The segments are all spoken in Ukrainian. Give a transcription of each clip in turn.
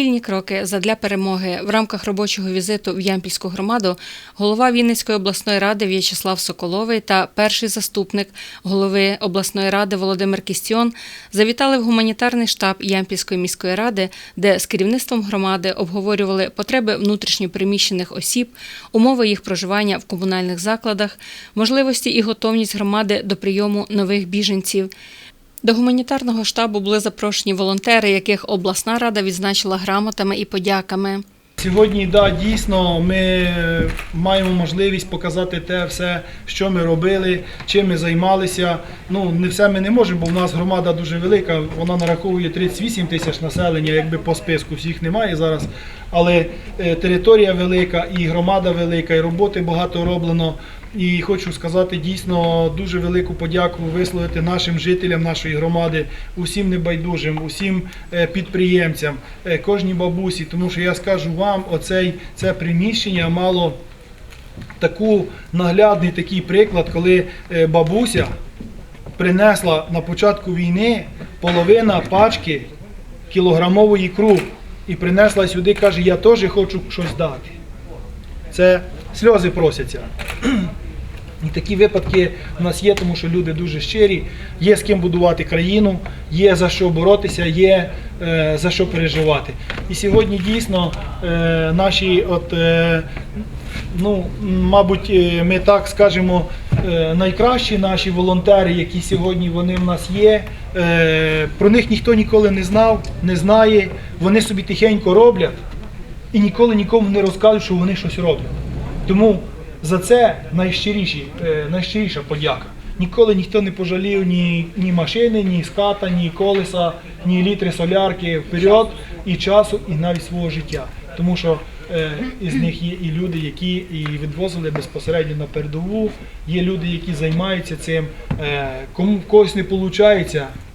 спільні кроки задля перемоги в рамках робочого візиту в Ямпільську громаду голова Вінницької обласної ради В'ячеслав Соколовий та перший заступник голови обласної ради Володимир Кістіон завітали в гуманітарний штаб Ямпільської міської ради, де з керівництвом громади обговорювали потреби внутрішньопереміщених осіб, умови їх проживання в комунальних закладах, можливості і готовність громади до прийому нових біженців. До гуманітарного штабу були запрошені волонтери, яких обласна рада відзначила грамотами і подяками. Сьогодні, да, дійсно, ми маємо можливість показати те все, що ми робили, чим ми займалися. Ну, не все ми не можемо, бо в нас громада дуже велика, вона нараховує 38 тисяч населення, якби по списку всіх немає зараз. Але е, територія велика, і громада велика, і роботи багато роблено. І хочу сказати дійсно дуже велику подяку висловити нашим жителям нашої громади, усім небайдужим, усім е, підприємцям, е, кожній бабусі. Тому що я скажу вам, оцей це приміщення мало таку наглядний такий приклад, коли е, бабуся принесла на початку війни половина пачки кілограмової круп і принесла сюди, каже, я теж хочу щось дати. Це сльози просяться. І такі випадки в нас є, тому що люди дуже щирі, є з ким будувати країну, є за що боротися, є е, за що переживати. І сьогодні дійсно е, наші, от, е, ну, мабуть, е, ми так скажемо, е, найкращі наші волонтери, які сьогодні вони в нас є. Е, про них ніхто ніколи не знав, не знає. Вони собі тихенько роблять і ніколи нікому не розкажуть, що вони щось роблять. Тому за це найщиріші, е, найщиріша подяка. Ніколи ніхто не пожалів ні, ні машини, ні ската, ні колеса, ні літри солярки вперед і часу, і навіть свого життя. Тому що е, із них є і люди, які і відвозили безпосередньо на передову. Є люди, які займаються цим. Е, кому в когось не виходить,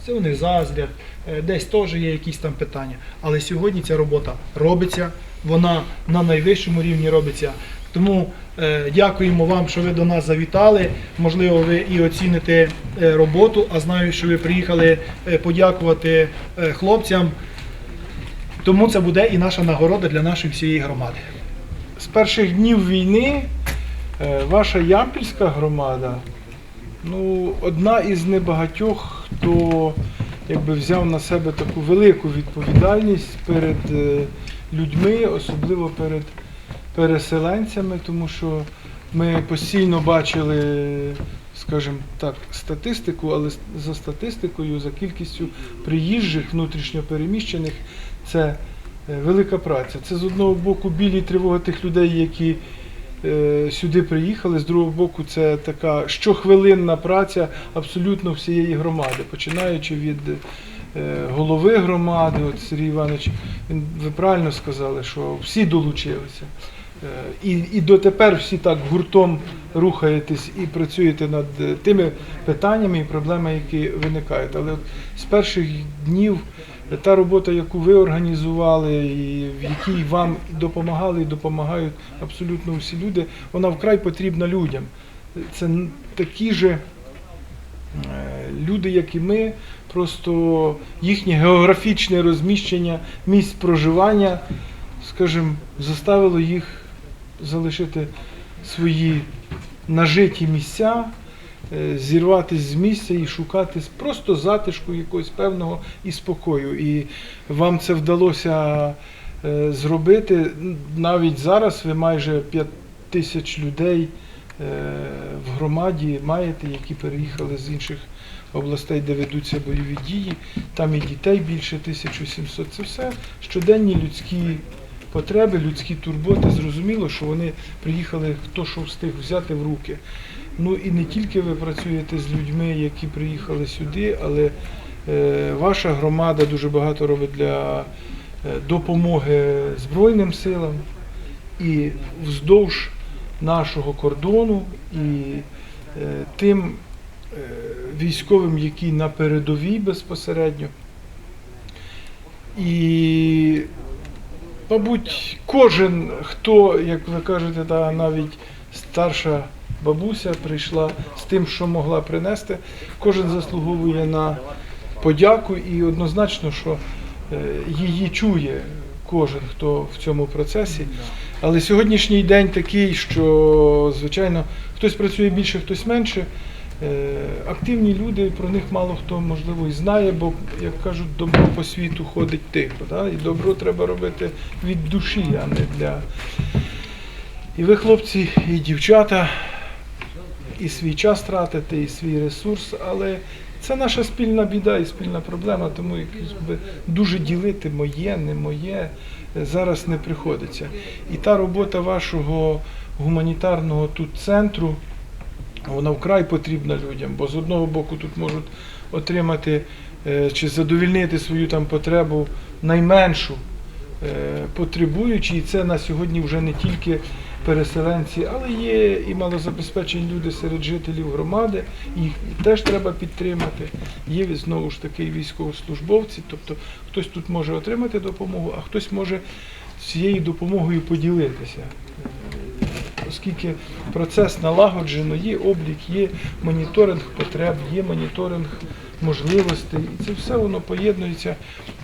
це вони заздрять, е, десь теж є якісь там питання. Але сьогодні ця робота робиться, вона на найвищому рівні робиться. Тому е, дякуємо вам, що ви до нас завітали. Можливо, ви і оціните е, роботу, а знаю, що ви приїхали е, подякувати хлопцям. Тому це буде і наша нагорода для нашої всієї громади. З перших днів війни ваша Ямпільська громада ну, одна із небагатьох, хто якби, взяв на себе таку велику відповідальність перед людьми, особливо перед переселенцями, тому що ми постійно бачили, скажімо так, статистику, але за статистикою, за кількістю приїжджих внутрішньопереміщених, це е, велика праця. Це з одного боку білі тривоги тих людей, які е, сюди приїхали, з другого боку, це така щохвилинна праця абсолютно всієї громади, починаючи від е, голови громади, от Сергій Іванович, він, ви правильно сказали, що всі долучилися. Е, І, і дотепер всі так гуртом рухаєтесь і працюєте над е, тими питаннями і проблемами, які виникають. Але от з перших днів е, та робота, яку ви організували, і в якій вам допомагали і допомагають абсолютно всі люди, вона вкрай потрібна людям. Це такі же люди, як і ми, просто їхнє географічне розміщення місць проживання, скажімо, заставило їх залишити свої нажиті місця, е, зірватися з місця і шукати просто затишку якогось певного і спокою. І вам це вдалося е, зробити. Навіть зараз ви майже 5 тисяч людей е, в громаді маєте, які переїхали з інших областей, де ведуться бойові дії. Там і дітей більше 1700. Це все щоденні людські потреби, людські турботи. Зрозуміло, що вони приїхали, хто що встиг взяти в руки. Ну і не тільки ви працюєте з людьми, які приїхали сюди, але е, ваша громада дуже багато робить для е, допомоги Збройним силам і вздовж нашого кордону і е, тим військовим, які на передовій безпосередньо. І, мабуть, кожен, хто, як ви кажете, та навіть старша бабуся прийшла з тим, що могла принести, кожен заслуговує на подяку і однозначно, що е, її чує кожен, хто в цьому процесі. Але сьогоднішній день такий, що, звичайно, хтось працює більше, хтось менше. Е, Активні люди, про них мало хто можливо і знає, бо, як кажуть, добро по світу ходить тихо. Да? І добро треба робити від душі, а не для. І ви, хлопці, і дівчата, і свій час тратите, і свій ресурс, але це наша спільна біда і спільна проблема, тому якби дуже ділити моє, не моє е, зараз не приходиться. І та робота вашого гуманітарного тут центру, вона вкрай потрібна людям, бо з одного боку тут можуть отримати е, чи задовільнити свою там потребу найменшу е, потребуючі, і це на сьогодні вже не тільки переселенці, але є і малозабезпечені люди серед жителів громади, їх теж треба підтримати. Є знову ж таки військовослужбовці, тобто хтось тут може отримати допомогу, а хтось може цією допомогою поділитися. Оскільки процес налагоджено, є облік, є моніторинг потреб, є моніторинг можливостей, і це все воно поєднується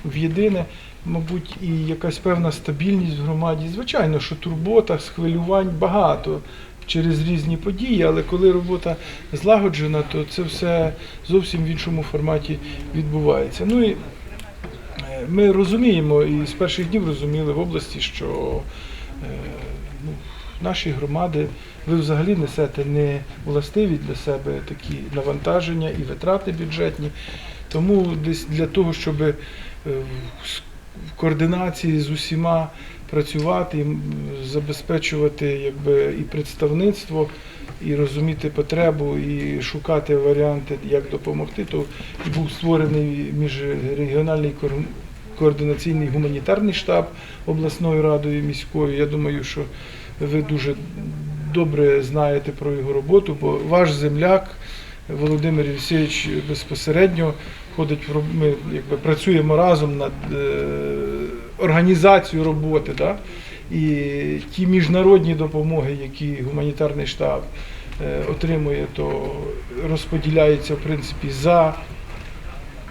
в єдине, мабуть, і якась певна стабільність в громаді. Звичайно, що турбота, схвилювань багато через різні події, але коли робота злагоджена, то це все зовсім в іншому форматі відбувається. Ну і е, ми розуміємо, і з перших днів розуміли в області, що е, ну, наші громади, ви взагалі несете не властиві для себе такі навантаження і витрати бюджетні. Тому десь для того, щоб е, в координації з усіма працювати, і, забезпечувати якби, і представництво, і розуміти потребу, і шукати варіанти, як допомогти, то був створений міжрегіональний координаційний гуманітарний штаб обласною радою міською. Я думаю, що ви дуже добре знаєте про його роботу, бо ваш земляк Володимир Євсевич безпосередньо ходить ми якби працюємо разом над е, організацією роботи. Да? І ті міжнародні допомоги, які гуманітарний штаб е, отримує, то розподіляються в принципі за,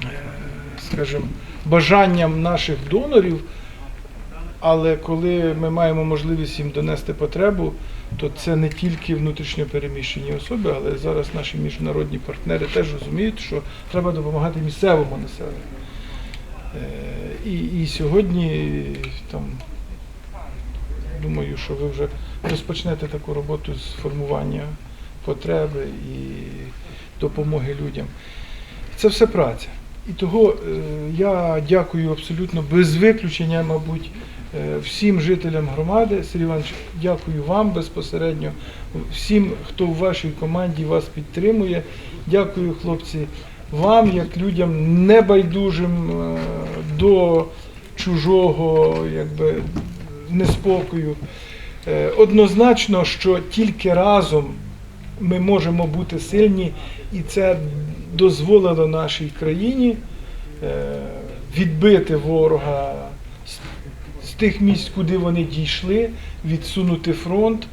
е, скажімо, бажанням наших донорів. Але коли ми маємо можливість їм донести потребу, то це не тільки внутрішньо переміщені особи, але зараз наші міжнародні партнери теж розуміють, що треба допомагати місцевому населенню. Е, І, і сьогодні там думаю, що ви вже розпочнете таку роботу з формування потреби і допомоги людям. Це все праця. І того е, я дякую абсолютно без виключення, мабуть, всім жителям громади. Сергій Іванович, дякую вам безпосередньо, всім, хто в вашій команді вас підтримує. Дякую, хлопці, вам, як людям небайдужим е, до чужого якби, неспокою. Е, Однозначно, що тільки разом ми можемо бути сильні, і це дозволило нашій країні е, відбити ворога тих місць, куди вони дійшли, відсунути фронт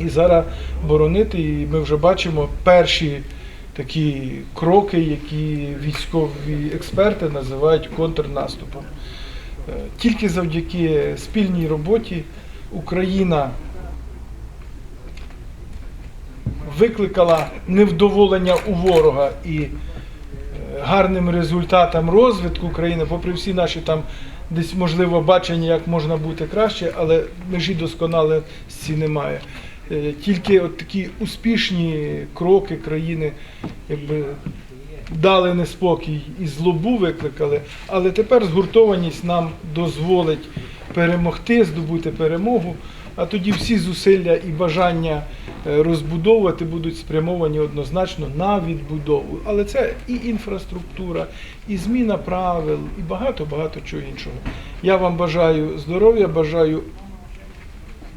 і зараз боронити. І ми вже бачимо перші такі кроки, які військові експерти називають контрнаступом. Е, Тільки завдяки спільній роботі Україна викликала невдоволення у ворога і е, гарним результатам розвитку країни, попри всі наші там десь можливо бачення, як можна бути краще, але межі досконалості немає. Е, Тільки от такі успішні кроки країни якби дали неспокій і злобу викликали, але тепер згуртованість нам дозволить перемогти, здобути перемогу. А тоді всі зусилля і бажання е, розбудовувати будуть спрямовані однозначно на відбудову. Але це і інфраструктура, і зміна правил, і багато-багато чого іншого. Я вам бажаю здоров'я, бажаю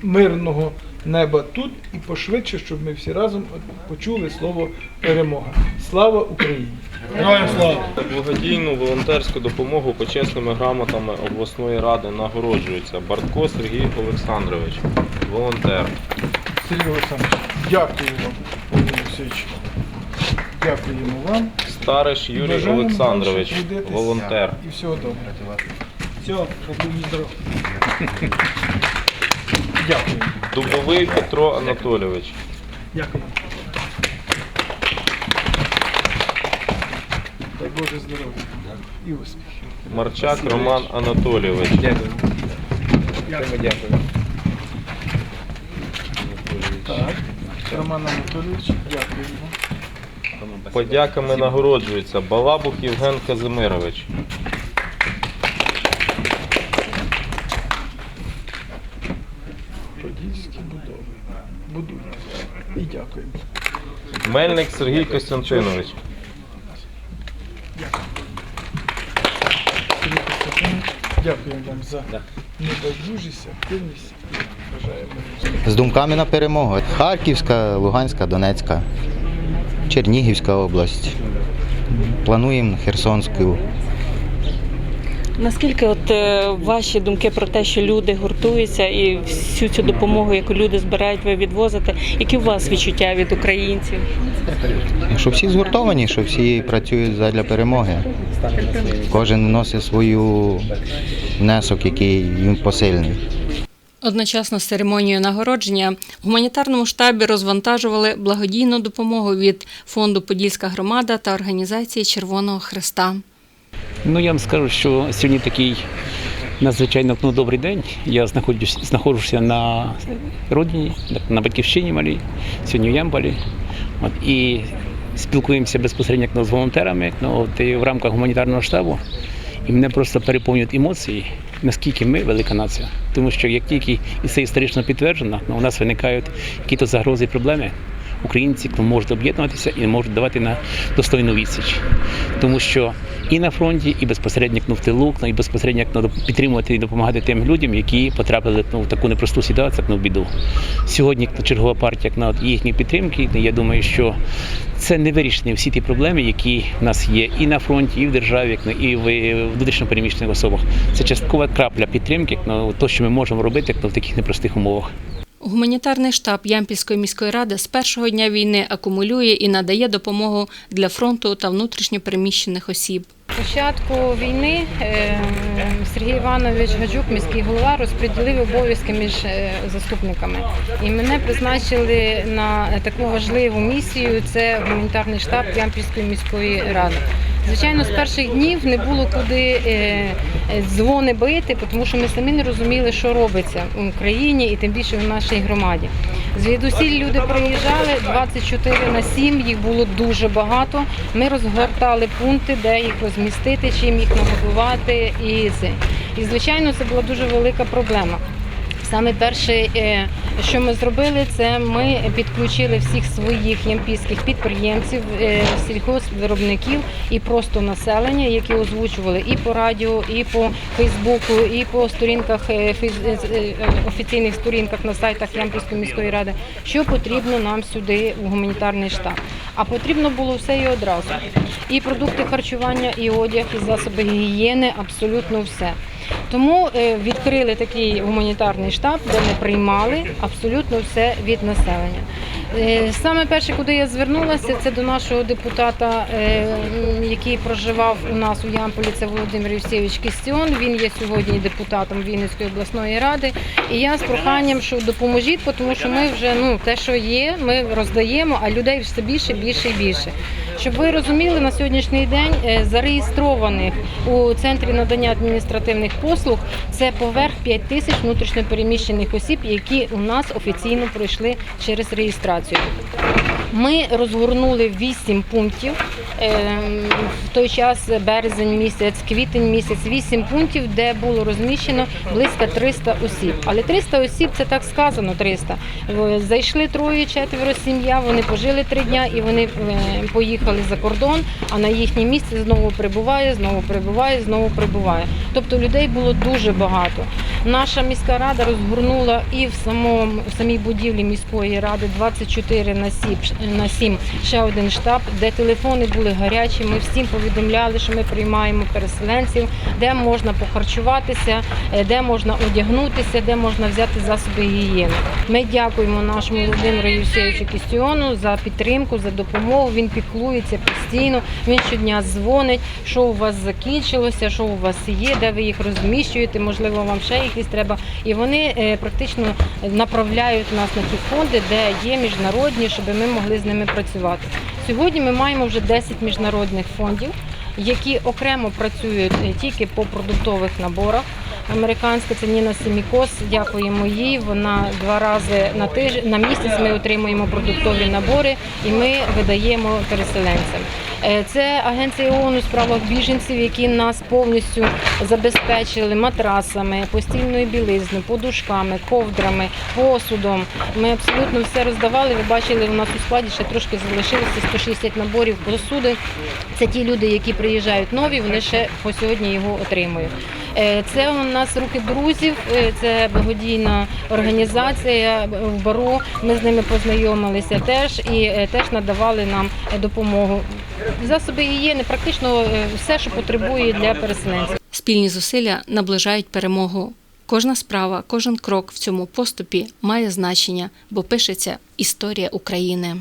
мирного неба тут і пошвидше, щоб ми всі разом почули слово перемога. Слава Україні! Героям слава! Благодійну волонтерську допомогу почесними грамотами обласної ради нагороджується Бартко Сергій Олександрович, волонтер. Сергій Олександрович, дякую вам, Володимир Олексійович. Дякуємо вам. Стариш Юрій Бажаємо Олександрович, волонтер. І всього доброго. Все, будь здоров. Дякую. Дубовий Петро Анатолійович. Дякую. Дай Боже здоров'я. І успіхів. Марчак Роман Анатолійович. Так. Роман Анатолійович, дякую. Подяками нагороджується Балабух Євген Казимирович. І дякую. Мельник Сергій Костянтинович. Сергій Костянтинович, Дякую вам за небайдужість, активність. Бажаємо успіху. з думками на перемогу. Харківська, Луганська, Донецька, Чернігівська область. Плануємо Херсонську. Наскільки от е, ваші думки про те, що люди гуртуються і всю цю допомогу, яку люди збирають, ви відвозите, які у вас відчуття від українців? Що всі згуртовані, що всі працюють задля перемоги. Кожен вносить свою внесок, який їм посильний. Одночасно з церемонією нагородження в гуманітарному штабі розвантажували благодійну допомогу від фонду Подільська громада та організації Червоного Христа. Ну я вам скажу, що сьогодні такий надзвичайно ну, добрий день. Я знаходжусь, знаходжуся на родині, на батьківщині малій, сьогодні в Ямполі. От, і спілкуємося безпосередньо ну, з волонтерами ну, от, і в рамках гуманітарного штабу. І мене просто переповнюють емоції, наскільки ми велика нація. Тому що як тільки і це історично підтверджено, ну, у нас виникають якісь загрози і проблеми. Українці можуть об'єднуватися і можуть давати на достойну відсіч. Тому що і на фронті, і безпосередньо ну, в тилу, і безпосередньо ну, підтримувати і допомагати тим людям, які потрапили ну, в таку непросту ситуацію, ну, в біду. Сьогодні чергова партія от їхньої підтримки. Я думаю, що це не вирішені всі ті проблеми, які в нас є і на фронті, і в державі, ну, і в е, внутрішньо переміщених особах. Це часткова крапля підтримки, ну, то, що ми можемо робити ну, в таких непростих умовах. Гуманітарний штаб Ямпільської міської ради з першого дня війни акумулює і надає допомогу для фронту та внутрішньо переміщених осіб. початку війни е, Сергій Іванович Гаджук, міський голова, розподілив обов'язки між е, заступниками. І мене призначили на таку важливу місію. Це гуманітарний штаб Ямпільської міської ради. Звичайно, з перших днів не було куди е, е, дзвони бити, тому що ми самі не розуміли, що робиться в Україні і тим більше в нашій громаді. Звідусіль люди приїжджали 24 на 7, їх було дуже багато. Ми розгортали пункти, де їх розмістити, чим їх нагодувати. І. І звичайно, це була дуже велика проблема. Саме перше, е, що ми зробили, це ми підключили всіх своїх ямпійських підприємців, е, сільхозвиробників і просто населення, які озвучували і по радіо, і по Фейсбуку, і по сторінках е, офіційних сторінках на сайтах Ямпільської міської ради, що потрібно нам сюди в гуманітарний штаб. А потрібно було все і одразу. І продукти харчування, і одяг, і засоби гігієни, абсолютно все. Тому е, відкрили такий гуманітарний штаб, де ми приймали абсолютно все від населення. Е, Саме перше, куди я звернулася, це до нашого депутата, е, який проживав у нас у Ямполі, це Володимир Євсевич Кістіон. Він є сьогодні депутатом Вінницької обласної ради. І я з проханням, що допоможіть, тому що ми вже ну те, що є, ми роздаємо, а людей все більше, більше і більше. Щоб ви розуміли, на сьогоднішній день е, зареєстрованих у центрі надання адміністративних послуг це поверх 5 тисяч внутрішньопереміщених осіб, які у нас офіційно пройшли через реєстрацію. Ми розгорнули 8 пунктів ем, в той час березень місяць, квітень місяць, 8 пунктів, де було розміщено близько 300 осіб. Але 300 осіб це так сказано 300. Зайшли троє, четверо сім'я, вони пожили три дня і вони е, поїхали за кордон, а на їхнє місце знову прибуває, знову прибуває, знову прибуває. Тобто людей було дуже багато. Наша міська рада розгорнула і в самому в самій будівлі міської ради 24 на 7 на 7 ще один штаб, де телефони були гарячі. Ми всім повідомляли, що ми приймаємо переселенців, де можна похарчуватися, е, де можна одягнутися, де можна взяти засоби гігієни. Ми дякуємо нашому Володимиру Євсеєвичу Кістіону за підтримку, за допомогу. Він піклується постійно. Він щодня дзвонить, що у вас закінчилося, що у вас є, де ви їх розміщуєте, можливо, вам ще якісь треба. І вони е, практично направляють нас на ті фонди, де є міжнародні, щоб ми могли з ними працювати. Сьогодні ми маємо вже 10 міжнародних фондів, які окремо працюють е, тільки по продуктових наборах. Американська це Ніна Семікос, дякуємо їй. Вона два рази на тиждень на місяць ми отримуємо продуктові набори і ми видаємо переселенцям. Е, Це агенція ООН у справах біженців, які нас повністю забезпечили матрасами, постільною білизною, подушками, ковдрами, посудом. Ми абсолютно все роздавали. Ви бачили, у нас у складі ще трошки залишилося 160 наборів посуди. Це ті люди, які приїжджають нові, вони ще по сьогодні його отримують. Е, Це у нас руки друзів, е, це благодійна організація в Бару. Ми з ними познайомилися теж і теж надавали нам допомогу. Засоби гігієни, практично е, все, що потребує для переселенців. Спільні зусилля наближають перемогу. Кожна справа, кожен крок в цьому поступі має значення, бо пишеться історія України.